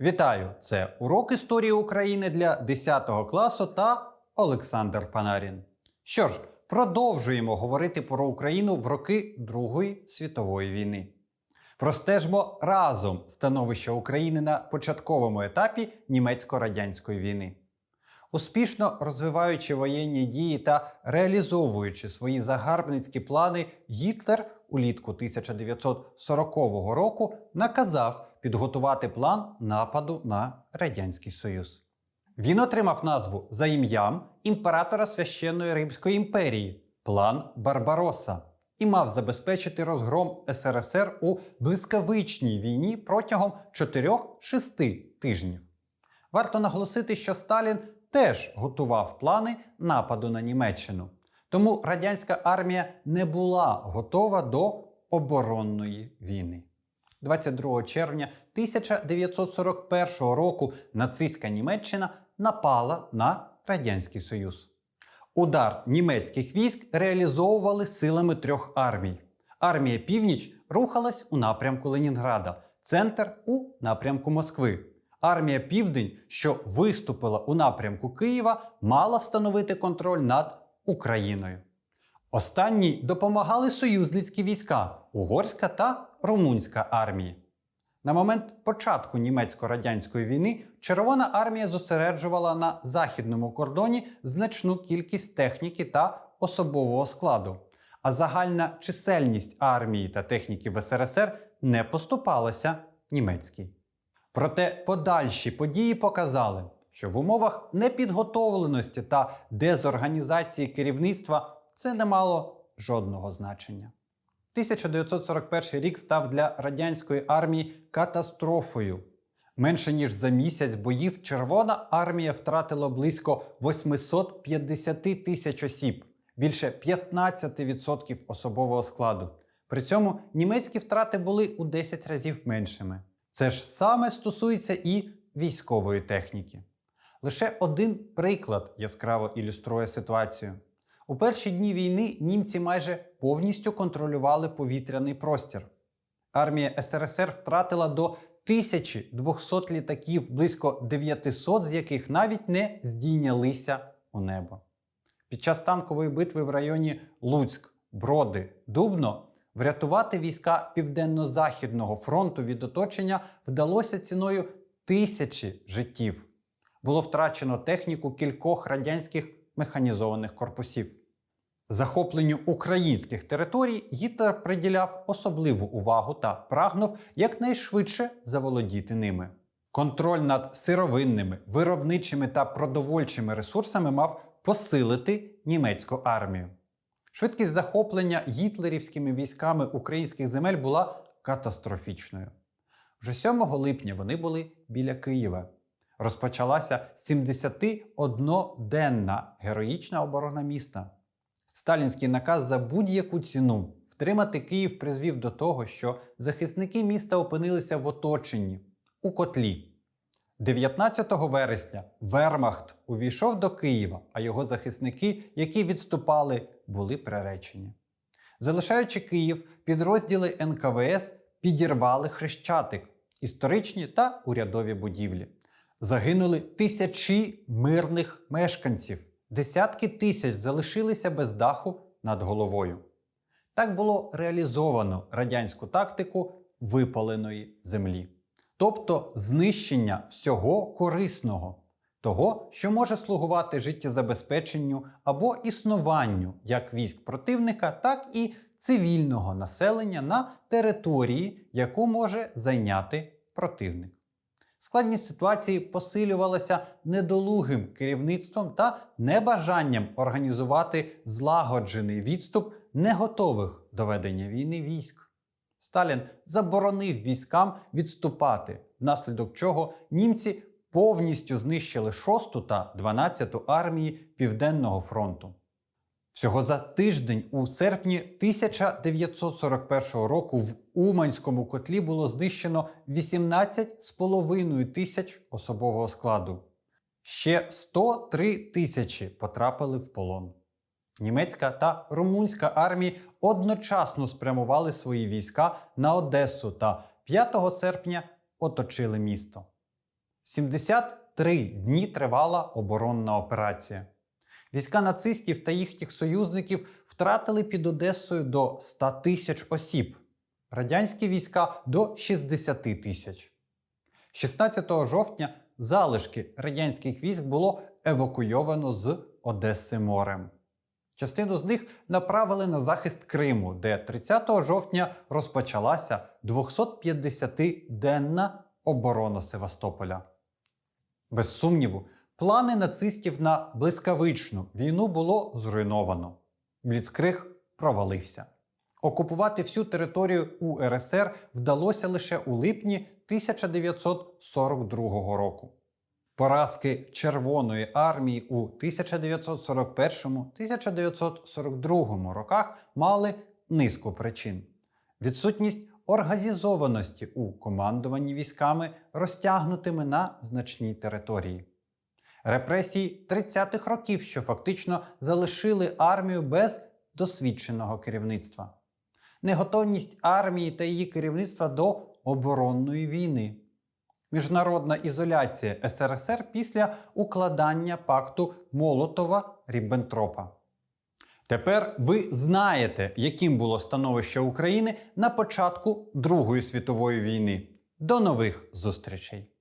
Вітаю! Це урок історії України для 10 класу та Олександр Панарін. Що ж, продовжуємо говорити про Україну в роки Другої світової війни. Простежмо разом становище України на початковому етапі німецько-радянської війни. Успішно розвиваючи воєнні дії та реалізовуючи свої загарбницькі плани, Гітлер улітку 1940 року наказав підготувати план нападу на Радянський Союз. Він отримав назву за ім'ям імператора священної Римської імперії план Барбароса і мав забезпечити розгром СРСР у блискавичній війні протягом 4-6 тижнів. Варто наголосити, що Сталін теж готував плани нападу на Німеччину. Тому радянська армія не була готова до оборонної війни. 22 червня 1941 року нацистська Німеччина напала на Радянський Союз. Удар німецьких військ реалізовували силами трьох армій. Армія Північ рухалась у напрямку Ленінграда, центр у напрямку Москви. Армія Південь, що виступила у напрямку Києва, мала встановити контроль над Україною. Останній допомагали союзницькі війська угорська та румунська армії. На момент початку німецько-радянської війни Червона армія зосереджувала на західному кордоні значну кількість техніки та особового складу, а загальна чисельність армії та техніки в СРСР не поступалася німецькій. Проте подальші події показали, що в умовах непідготовленості та дезорганізації керівництва це не мало жодного значення. 1941 рік став для радянської армії катастрофою. Менше ніж за місяць боїв Червона армія втратила близько 850 тисяч осіб, більше 15% особового складу. При цьому німецькі втрати були у 10 разів меншими. Це ж саме стосується і військової техніки. Лише один приклад яскраво ілюструє ситуацію. У перші дні війни німці майже повністю контролювали повітряний простір. Армія СРСР втратила до 1200 літаків, близько 900 з яких навіть не здійнялися у небо. Під час танкової битви в районі Луцьк, Броди, Дубно врятувати війська Південно-Західного фронту від оточення вдалося ціною тисячі життів. Було втрачено техніку кількох радянських механізованих корпусів. Захопленню українських територій Гітлер приділяв особливу увагу та прагнув якнайшвидше заволодіти ними. Контроль над сировинними, виробничими та продовольчими ресурсами мав посилити німецьку армію. Швидкість захоплення гітлерівськими військами українських земель була катастрофічною. Вже 7 липня вони були біля Києва. Розпочалася 71-денна героїчна оборона міста. Сталінський наказ за будь-яку ціну втримати Київ призвів до того, що захисники міста опинилися в оточенні у котлі. 19 вересня Вермахт увійшов до Києва, а його захисники, які відступали, були приречені. Залишаючи Київ, підрозділи НКВС підірвали Хрещатик, історичні та урядові будівлі. Загинули тисячі мирних мешканців, десятки тисяч залишилися без даху над головою. Так було реалізовано радянську тактику випаленої землі, тобто знищення всього корисного, того, що може слугувати життєзабезпеченню або існуванню як військ противника, так і цивільного населення на території, яку може зайняти противник. Складність ситуації посилювалася недолугим керівництвом та небажанням організувати злагоджений відступ неготових до ведення війни військ. Сталін заборонив військам відступати, внаслідок чого німці повністю знищили 6-ту та 12-ту армії Південного фронту. Всього за тиждень у серпні 1941 року в Уманському котлі було знищено 18,5 тисяч особового складу. Ще 103 тисячі потрапили в полон. Німецька та румунська армії одночасно спрямували свої війська на Одесу та 5 серпня оточили місто. 73 дні тривала оборонна операція. Війська нацистів та їхніх союзників втратили під Одесою до 100 тисяч осіб, радянські війська до 60 тисяч. 16 жовтня залишки радянських військ було евакуйовано з Одеси морем. Частину з них направили на захист Криму, де 30 жовтня розпочалася 250-денна оборона Севастополя. Без сумніву, плани нацистів на блискавичну війну було зруйновано. Бліцкриг провалився. Окупувати всю територію УРСР вдалося лише у липні 1942 року. Поразки Червоної армії у 1941-1942 роках мали низку причин. Відсутність організованості у командуванні військами, розтягнутими на значній території. Репресії 30-х років, що фактично залишили армію без досвідченого керівництва. Неготовність армії та її керівництва до оборонної війни. Міжнародна ізоляція СРСР після укладання пакту Молотова Ріббентропа. Тепер ви знаєте, яким було становище України на початку Другої світової війни. До нових зустрічей!